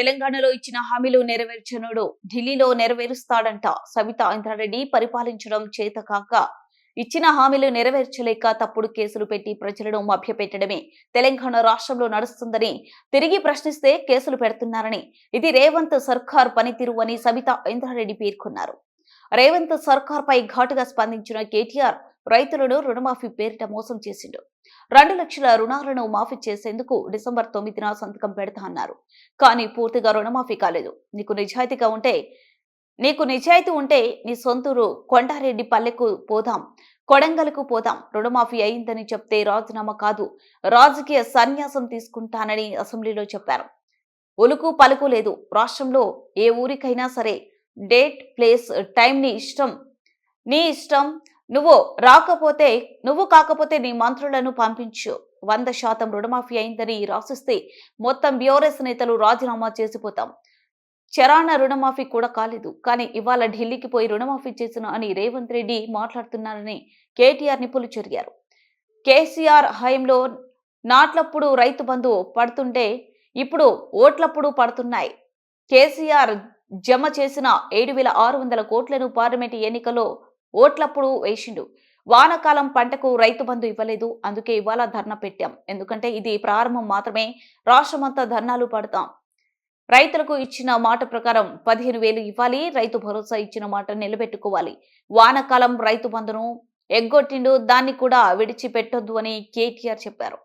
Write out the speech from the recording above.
తెలంగాణలో ఇచ్చిన హామీలు నెరవేర్చనుడు ఢిల్లీలో నెరవేరుస్తాడంట సవితా ఇంద్రారెడ్డి పరిపాలించడం చేతకాక. ఇచ్చిన హామీలు నెరవేర్చలేక తప్పుడు కేసులు పెట్టి ప్రజలను మభ్యపెట్టడమే తెలంగాణ రాష్ట్రంలో నడుస్తుందని తిరిగి ప్రశ్నిస్తే కేసులు పెడుతున్నారని ఇది రేవంత్ సర్కార్ పనితీరు అని సవితా ఇంద్రారెడ్డి పేర్కొన్నారు. రేవంత్ సర్కార్ పై ఘాటుగా స్పందించిన కేటీఆర్ రైతులను రుణమాఫీ పేరిట మోసం చేసిండు. రెండు లక్షల రుణాలను మాఫీ చేసేందుకు డిసెంబర్ తొమ్మిదిన సంతకం పెడతా అన్నారు. కానీ పూర్తిగా రుణమాఫీ కాలేదు. నీకు నిజాయితీగా ఉంటే నీకు నిజాయితీ ఉంటే నీ సొంతూరు కొండారెడ్డి పల్లెకు పోదాం. కొడంగల్కు పోదాం. రుణమాఫీ అయిందని చెప్తే రాజీనామా కాదు. రాజకీయ సన్యాసం తీసుకుంటానని అసెంబ్లీలో చెప్పారు. ఒలుకు పలుకు లేదు. రాష్ట్రంలో ఏ ఊరికైనా సరే డేట్ ప్లేస్ టైం నీ ఇష్టం నీ ఇష్టం నువ్వు రాకపోతే నువ్వు కాకపోతే నీ మంత్రులను పంపించు. వంద శాతం రుణమాఫీ అయిందని రాసిస్తే మొత్తం బీఆర్ఎస్ నేతలు రాజీనామా చేసిపోతాం. చరాణ రుణమాఫీ కూడా కాలేదు. కానీ ఇవాళ ఢిల్లీకి పోయి రుణమాఫీ చేసిన అని రేవంత్ రెడ్డి మాట్లాడుతున్నారని కేటీఆర్ నిపులు చెరిగారు. కేసీఆర్ హయంలో నాట్లప్పుడు రైతు బంధు పడుతుంటే ఇప్పుడు ఓట్లప్పుడు పడుతున్నాయి. కేసీఆర్ జమ చేసిన ఏడు వేల ఆరు వందల కోట్లను పార్లమెంటు ఎన్నికల్లో ఓట్లప్పుడు వేసిండు. వానాకాలం పంటకు రైతు బంధు ఇవ్వలేదు. అందుకే ఇవాళ ధర్నా పెట్టాం. ఎందుకంటే ఇది ప్రారంభం మాత్రమే. రాష్ట్రమంతా ధర్నాలు పడతాం. రైతులకు ఇచ్చిన మాట ప్రకారం పదిహేను వేలు ఇవ్వాలి. రైతు భరోసా ఇచ్చిన మాట నిలబెట్టుకోవాలి. వానాకాలం రైతు బంధును ఎగ్గొట్టిండు. దాన్ని కూడా విడిచిపెట్టొద్దు అని కేటీఆర్ చెప్పారు.